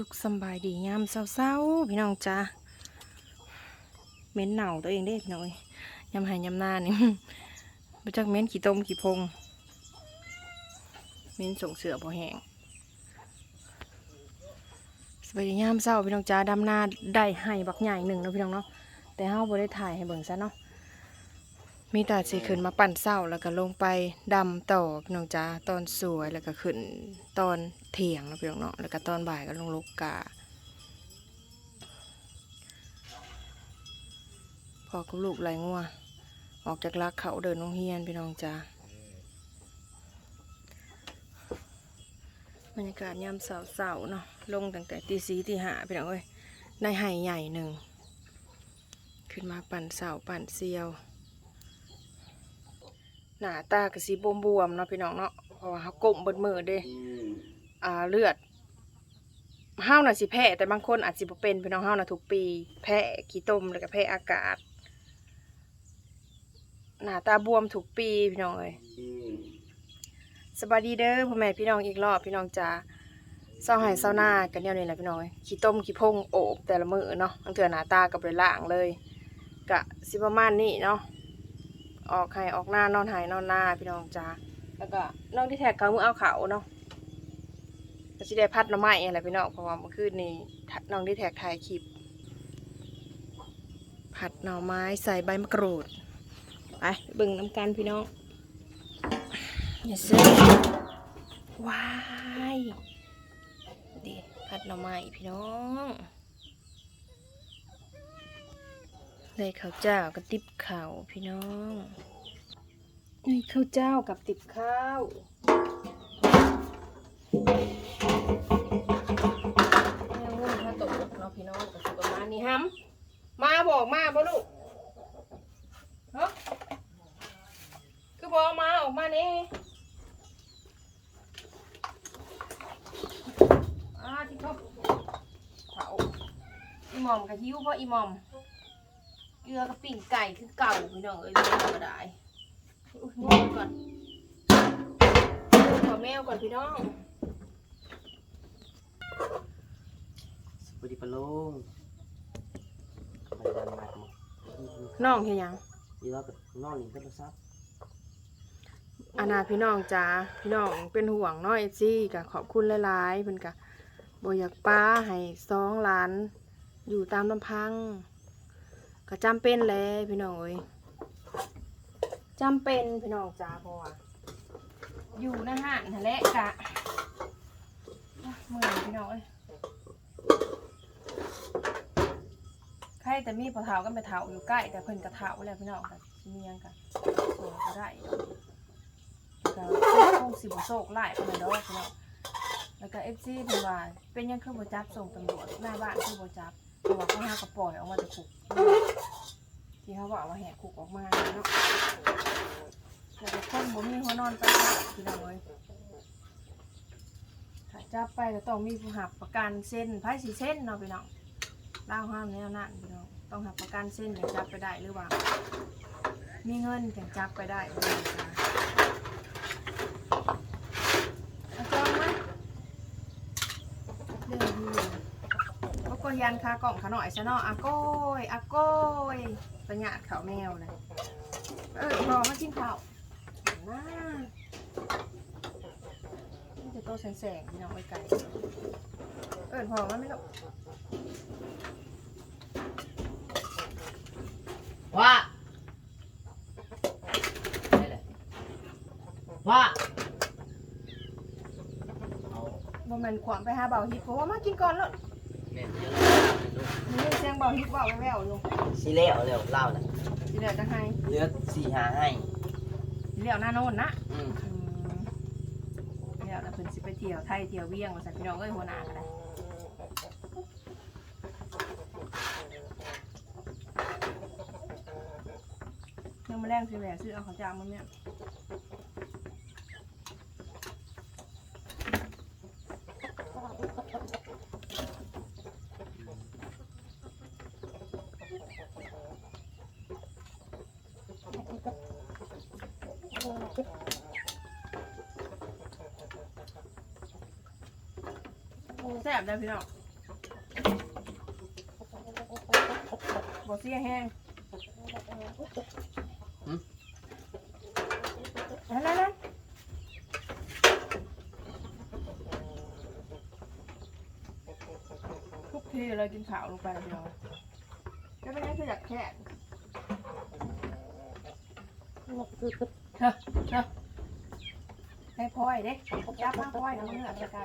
สุขสบายดียามเศร้าๆพี่น้องจ้าเม้นเหน่าตัวเองเด้พี่องเอ้ยยำหายยำหน้านี่มาจากเม้นขี้ต้มขี้พง เม้นส่งเสือพอแห้งสบายดียามเศร้าพี่น้องจ้าดำหน้าได้ให้บักใหญ่หนึ่งนะพี่น้องเนาะแต่เฮาบ่ได้ถ่ายให้เบิ่งซะเนาะ มีแต่สิขึ้นมาปั่นเศร้าแล้วก็ลงไปดำต่อพี่น้องจ้าตอนสวยแล้วก็ขึ้นตอนเที่ยงเนาะพี่น้องเนาะแล้วก็ตอนบ่ายก็ลงลูกกาพอกับลูกไหลงัวออกจากลักเขาเดินโรงเรียนพี่น้องจ้าบรรยากาศยามเสาๆเนาะลงตั้งแต่ตีสีตีหาพี่น้องเอ้ยได้ไห่ใหญ่หนึ่งขึ้นมาปั่นเสาปั่นเซียว หน้าตากระสีบวมๆเนาะพี่น้องเนาะเพราะว่าเขากลมเบิดมือเด้อ่าเลือดห้าวน่ะสิแพ้แต่บางคนอาจสิบ่เป็นพี่น้องห้าวน่ะทุกปี แพ้ขี้ต้มแล้วก็แพ้อากาศหน้าตาบวมทุกปีพี่น้องเอ้ยสบายดีเด้อพ่อแม่พี่น้องอีกรอบพี่น้องจ้าเศร้าใหายเศร้าหน้ากันเนี่ยนี่แหละพี่น้องเอ้ยขี้ต้มขี้พงโอบแต่ละมือเนาะทั้งเถื่อหน้าตากับเลยล่างเลยกะสิประมาณนี้เนาะ ออกไห้ออกหน้านอนหายนอนหน้าพี่น้องจ้าแล้วก็น้องที่แท็กเขาเมื่อเอาเขาเนาะก็สิได้พัดหน้ำไม้อะไรพี่น้องเพราะว่าเมื่อคืนนี้น้องที่แท็กถ่ายคลิป ผัดหน่อไม้ใส่ใบมะกรูดไปบิ่งน้ำกันพี่น้องอย่าซื้อว้ายดีผัดหน่อไม้พี่น้อง ได้ข้าวเจ้ากับติบข้าวพี่น้องนี่ข้าวเจ้ากับติบข้าวแม่งุ่นข้าวตกเนาะพี่น้องกับสุประมาณนี้ฮัมมาบอกมาบ่ลูกฮะคือบอกมาออกมาเน่อ่าที่เขาเผาอีหมอมกับหิวเพราะอีหมอม เกลือกับปิ่งไก่คือเก่าพี่น้องเอ้ยไม่ธรรมดาอุ้ยงงก่อนขอแมวก่อนพี่น้องสวัสดีปะลุงไปดันมาดิน้องเฮียยังยีเรากับนอนหลิงโทรศัพท์อานาพี่น้องจ้าพี่น้องเป็นห่วงเน้อยซี่กะขอบคุณหลายๆเพิ่นกะบ่อยากป้าให้สองหลาน อยู่ตามลำพัง ก็จำเป็นแล้พี่น้องเอ้ยจำเป็นพี่น้องจ้าเพราะว่าอยู่นห้างนั่นแหละกะเมื่อยพี่น้องเอ้ยใครแต่มีพอเท้าก็ไปเท้าอยู่ใกล้ แต่เพิ่นกระเท้าแล้วพี่น้องกับเมียงกับโซก็ได้ก็คงสิบโซกไล่ขนาดนั้นพี่น้องแล้วก็เอฟซีเพิ่นว่าเป็นยังเครื่องบ่จับส่งตำรวจหน้าบ้านเครื่องบ่จับ เพราะว่าเขาหากระปล่อยออกมาจากคุกที่เขาบอกว่าแหกคุกออกมาเนาะแล้วก็คนบ่มีหัวนอนไปพักพี่น้องเอ้ยถ้าจับไปก็ต้องมีผู้หับประกันเส้นไพ่สีเส้นเนาะพี่น้องเล่าห้ามแนวนั้นพี่น้องต้องหักประกันเส้นถึงจับไปได้หรือว่า มีเงินถึงจับไปได้พี่น้องจ้าเอาจองไหมเรื่องดี เขาก็ยันคากล่องขาหน่อยซะเนาะอาโก้ยอาโก้ยประหยัดเขาวแมวเลยเออพอมากินข้าวน่านี่จะโตแสงๆพี่น้องไว้ไกลเออพอมาไม่หรอกว่าว่าบ่แม่นขวามไปหาเบาฮิตเพราะว่ามากินก่อนแล้ว แม่นเยอะมีเรื่องเสียงเบาฮิตเบาแววๆอยู่สิเล่เอาเร็วเล่าน่ะสิเดี๋ยวจะให้เลือกสี่หาให้สิเดี๋ยวหน้าโน่นนะอืมอืมเดี๋ยวนะเพิ่นสิไปเที่ยวไทยเที่ยวเวียงว่าซั่นพี่น้องเอ้ยหัวหน้าก็ได้ยังมาแรงสิแหวซื้อเอาข้าวจามมาเนี่ย แซ่บได้พี่น้องบสเสียแห้งนั่นนั่นทุกทีเรากินขาวลงไปเดียวก็ป็นได้คืออยากแค่เธอเธอให้พลอยเด้ยับมากพลอยนะมึงเหลือไกล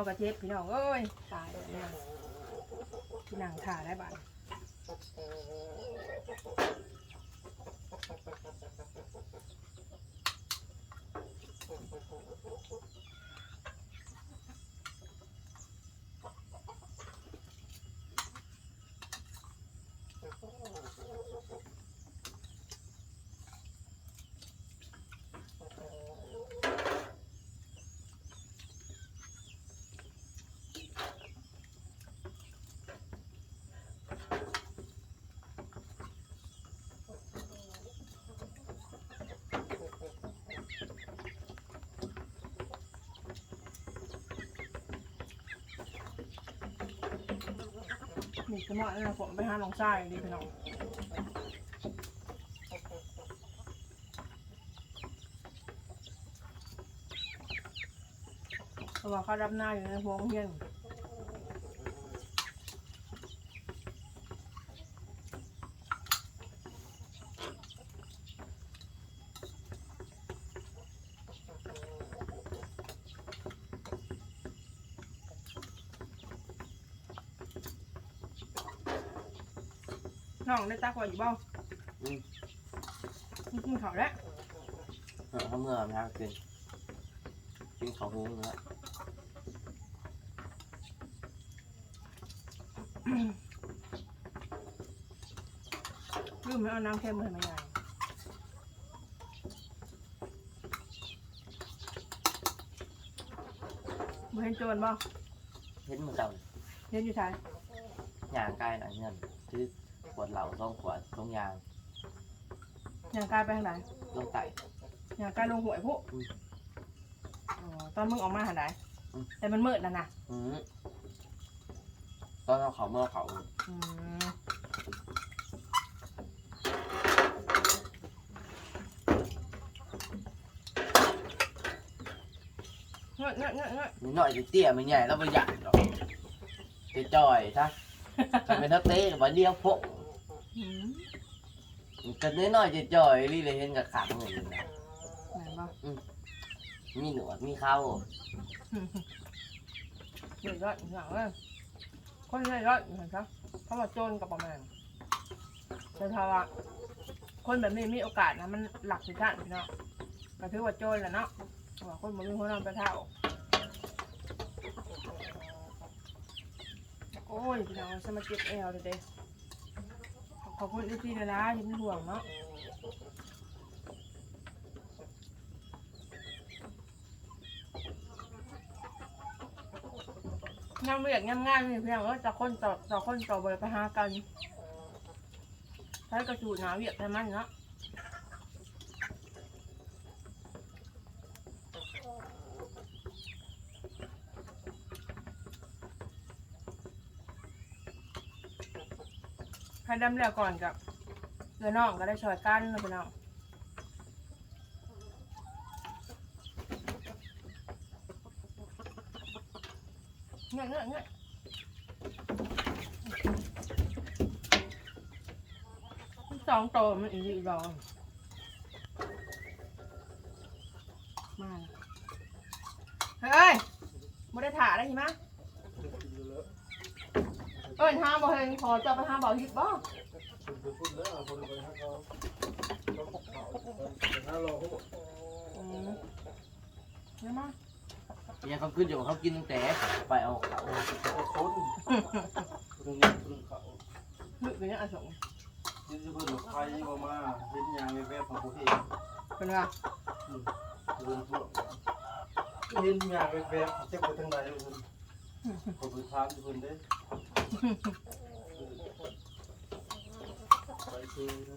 วกระเจ็บพี่น้องเอ้ยตายแล้วเนี่ยที่นั่งถ่าได้บ้าน นี่จะเหมาะนะผมไปหาน้องชายดีพี่น้องเพราะว่าเขารับหน้าอยู่ในพวงเฮียน น้องได้ตาขวาอยู่บ้างอืม กินข้าวแล้วเออเขาเมื่อไหร่กินกินของหุงแล้วลืมไม่เอาน้ำเค็มมาให้แม่ยายบ่เห็นโจรบ่เห็นมือเก่าเห็นอยู่ท้ายยางใกล้หน่อยเงินซื้อ ขวดเหล้าสองขวดสองยางอย่างกายไปทางไหนลงไต่อย่างกายลงหวยพวกอืมอ๋อตอนมึงออกมาหันไหนอืม แต่มันมืดนะนะอืมตอนเราเขาเมื่อเขาอืมเงอะเงอะเงอะเงอะนิดหน่อยจะเตี้ยไม่ใหญ่แล้วไม่ใหญ่หรอกจะจ่อยซะทำเป็นทักเต้กับเดียวพก อืมกันนิดหน่อยจะจ่อยรีเลยเห็นกับขาเหมือนกันนะไหนบ่มีหนวดมีเข้าเดือดร้อนอย่างเลยคนเดือดร้อนเห็นครับเขาว่าโจรกับประมาณแต่ถ้าว่าคนแบบนี้มีโอกาสนะมันหลักสิท่านพี่เนาะก็ถือว่าโจรแหละเนาะเพราะว่าคนบ่มีคนนำไปเท่าโอ้ยพี่น้องสมาเก็บเอลเลยเด้ข อบคุณอีพี่ละนะที่เป็นห่วงเนาะงามเวียดง,ง่ายๆมีเพียงว่าจะคนต่อต่อคนต่อบริไปหากันใช้กระจูดหนาเวียดแต่มันเนาะ ดำแล้วก่อนกับเรือน้องก็ได้ช่วยกันนะพี่น้องเงี้ยเงี้ยเงี้ยสองโตมันอีกอีกดองมาเฮ้ยไม่ได้ถ่าได้ใช่ไหม เอ้ยห้าบ่เฮงขอจะไปห้าบ่ฮิตบ่คุณไปพูดแล้วคนไปให้เขาเขาเขาไปหาเราเขาบอกอืมเนี่ยมายังเขาขึ้นอยู่เขากินตั้งแต่ไปเอาเขาเขาคนเรื่องนี้เรื่องเขาลึกไปเนี่ยอาสงที่จะเพิ่นใครมามาเห็นยางแวบๆของผู้เห็นเป็นว่าเรื่องพวกเห็นยางแวบๆเจ็บไปทางใดเพิ่นเขาไปถามเพิ่นเด้ ไปคือนะ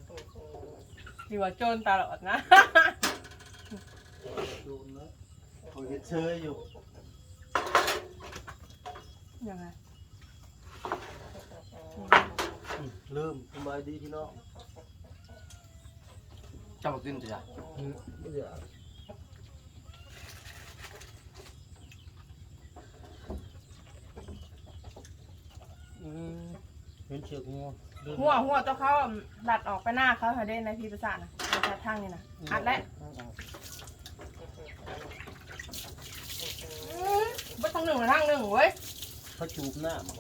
ที่ว่าโจรตลอดนะ ดูนะผมเห็นเชยอยู่ยังไงอืมเริ่มสบายดีพี่น้อง เจ้ามากินจ้ะอืมไม่อยาก อืมเห็นเชือกงัวเริ่มหัวหัวตัวเขาหลัดออกไปหน้าเขาเขาได้ในพีประสาทนะในแทางนี่นะอัดแล้วบัดทางหนึ่งหรือทางหนึ่งเว้ยเขาจูบหน้ามา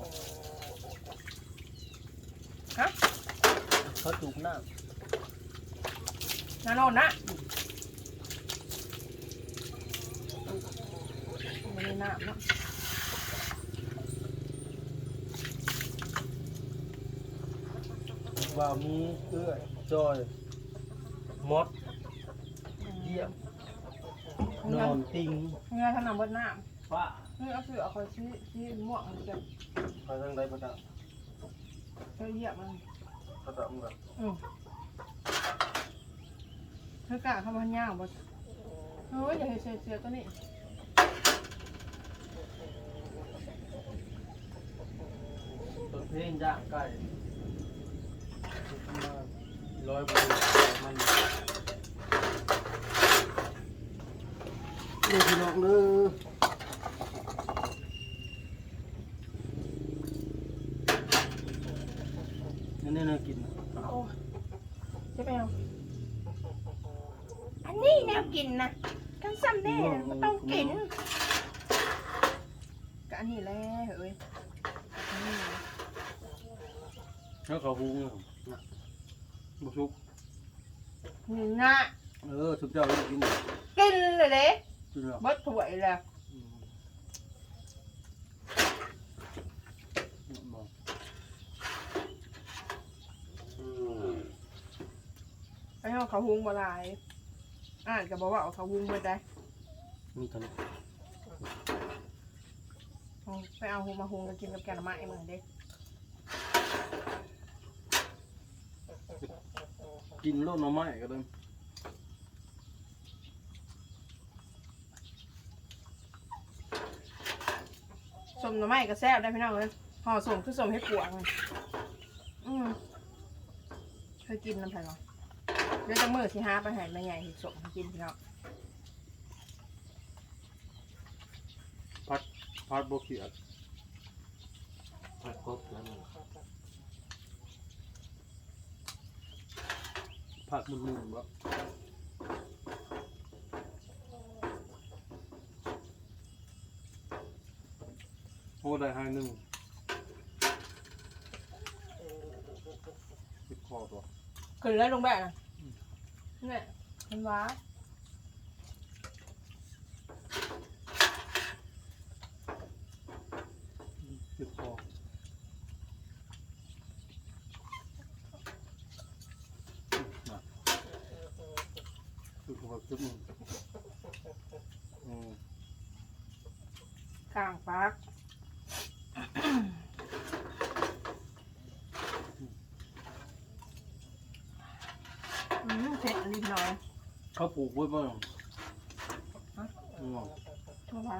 ฮะเขาจูบหน้านาโนนนะไม่ได้น้ำเนาะ ว่ามีเอื้อยจอยมดเยี่ยมนอนติงเงือทำน้ำเบดน้ป้าำเงือเอาเสือเอาคอยชี้ชี้ม่วงมันจะไปทางใดประดับเจะเหยียบมันประดับแบบอืมเธอกล้าเข้ามาย่างบ่เฮ้ยอย่าให้เสียเสียตัวนี้ต้นเพลงย่างไก่ ร้อยบาทมันนี่พี่น้องเด้อนี่นี่น่ากินโอ้จะไปเอาอันนี้แนวกินนะกันซ้ำแน่มันต้องกินก็อันนี้แหละเฮ้ยแล้วเขาหุงนะ บุชุกนี่นะเออสุดยอดเลยกินกินเลยเด้กินหรอเบิดถ้วยเลยไอ้เขาเขาหุงบ่หลายอ่านก็บอกว่าเอาเขาหุงเบิดได้มีตัวนี้เอาไปเอาหุงมาหุงกันกินกับแกงหน่อไม้เหมือนเด้ กินโลดหน่อไม้ก็ได้สมหน่อไม้ก็แซ่บได้พี่น้องเลยห่อสมคือสมให้ปวงเลยอืมเคยกินน้ำไผ่หรอเดี๋ยวจะมือสิหาไปให้แม่ใหญ่เห็ดสมให้กินพี่น้องพัดบกเขียดผัดกบแล้วนี่ ผัดมันหนึ่งบ่โอ้ได้ให้หนึ่งติดคอตัว ขึ้นแล้วลงแบบนะเนี่ยมันว้า ติดคอมา คือเขาจุดหนึ่งอืมข้างปักอืมเผ็ดอันนี้พี่น้อยเขาปลูกไว้บ้างอืมทั่วไป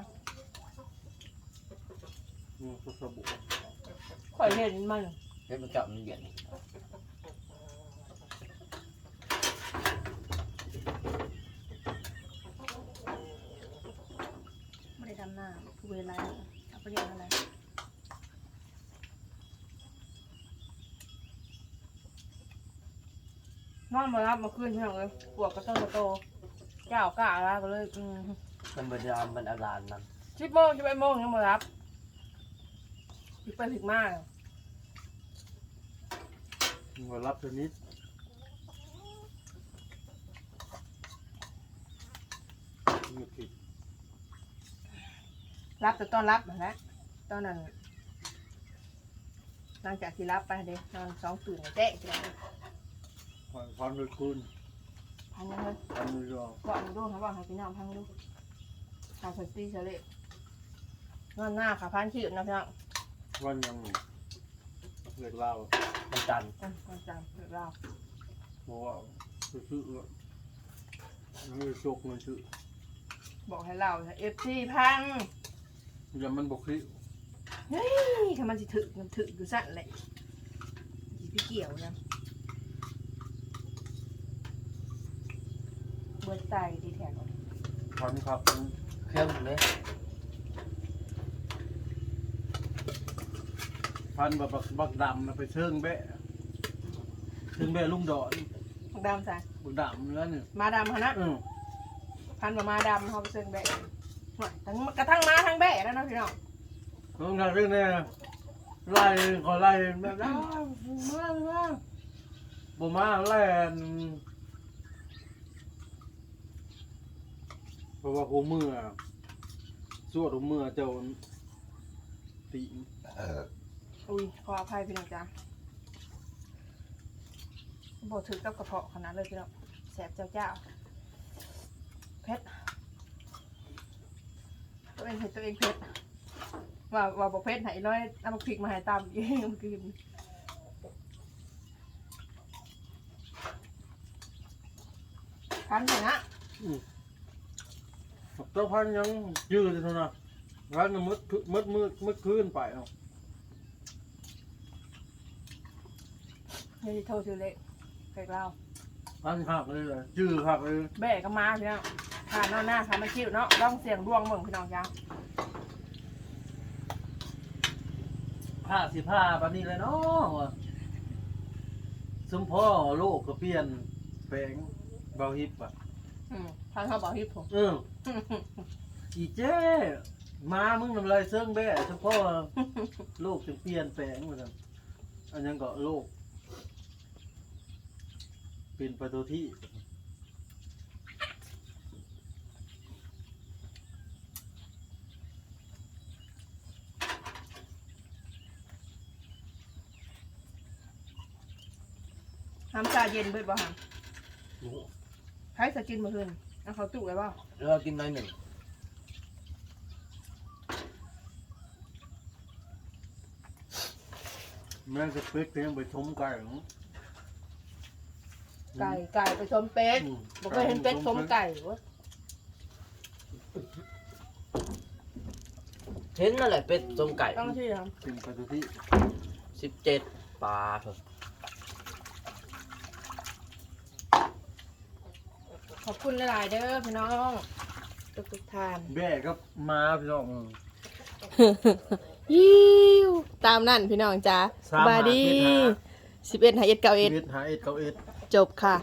อืมก็สบู่ข่อยเห็นมัน เฮ้ยมันจับมันเหยียดนี่ ไม่ได้ดำหน้าคือเวลาเอาไปเรียนอะไรนอนมารับมาขึ้นพี่น้องเลยปวดกระต้นกระโตเจ้ากล้าแล้วก็เลยอืมมันบดามมันอาลานมันสิบโมงสิบเอ็ดโมงยังมารับผิดไปผิดมากมารับชนิดไม่ผิด รับแต่ตอนรับนั่นแหละตอนนั้นหลังจากที่รับไปเด็กนอนสองตื่นแจ๊ะจ้ะผ่านความเลยคุณพังยังเลยความเลยรอบอกมึงดูเขาบอกให้พี่น้องพังดูทางสตีเฉลยนอนหน้าขาพันขีดนะพี่น้องวันยังเล็กเล่ามันจันทร์อืมวันจันทร์เดี๋ยวเราบอกว่าซื้อๆยังไม่ได้ชกเงินซื้อบอกให้เราเอฟซีพัง อย่ามันบกคลิเฮ้ยถ้ามันสิถึกมันถึกอยู่สั่นแหละสิพี่เกี่ยวนะเบิดไตดีแท้ก่อนพันครับเข้มเลยพันแบบบักดำนะไปเชิงแบะเชิงแบะลุงดอนของดำใส่บักดำเนื้อเนี่ยมาดำเขานะอือพันมามาดำเขาไปเชิงแบะหน่อย ทั้งกระทั่งมาทั้งแบะแล้วนะพี่น้องต้องทำเรื่องนี้ไล่ขอไล่แบบนั้นมามาบ่มาแล่นเพราะว่าหัวมือสวดหัวมือเจ้าตีนอุ้ยขออภัยพี่น้องจ้าบอกถึกกับกระเพาะขนาดเลยพี่น้องแสบเจ้าเจ้าเพชร ตัวเองเห็นตัวเองเพชรว่าว่าบอกเพชรไหนร้อยเอามาพริกมาให้ตามอีกเมื่อคืนพันเถอะนะ เจ้าพันยังยืดเท่านั้นพันมืดมืดมืดมืดคืนไปเอาเดี๋ยวสิโทรชื่อเล็กเล็กเราพันหักเลยเลยยืดหักเลย แบกก็มาพี่น้อ งทานนอนหน้าทานมาคิ้วเนาะร้องเสียงดวงเมืองพี่น้องจ้าผ้าสิผ้าปานนี้เลยเนาะสมพ่อโลกก็เปลี่ยนแปลงเบาฮิปอะอืมทานข้าวบอกฮิปผมเอออีเจ้มามึงทำไรเซิงแบ่เฉพาะโลกจึงเปลี่ยนแปลงเหมือนกันอันยังก็โลกเป็นประตูที่ น้ำชาเย็นเบิดบ่ฮะใครสกินมาคืนเอาเขาจุไว้บ่เรากินหน้อยหนึ่งแม่งจะเป๊กเตียงไปชมไก่ของไก่ไก่ไปชมเป็ดอืมบอกเคยเห็นเป็ดชมไก่เวะเห็นนั่นแหละเป็ดต้มไก่ต้องที่ทเป็นประตูที่สิบเจ็ดปลาเถอะ ขอบคุณหลายๆเด้อพี่น้องทุกทุกๆท่านแบ่ก็มาพี่น้อง ยิวตามนั่นพี่น้องจ้าสามหาบายดีเจ็ดหา สิบเอ็ดหาเอ็ดเก้าเอ็ดเอ็ดหาเอ็ดเก้าเอ็ดจบค่ะ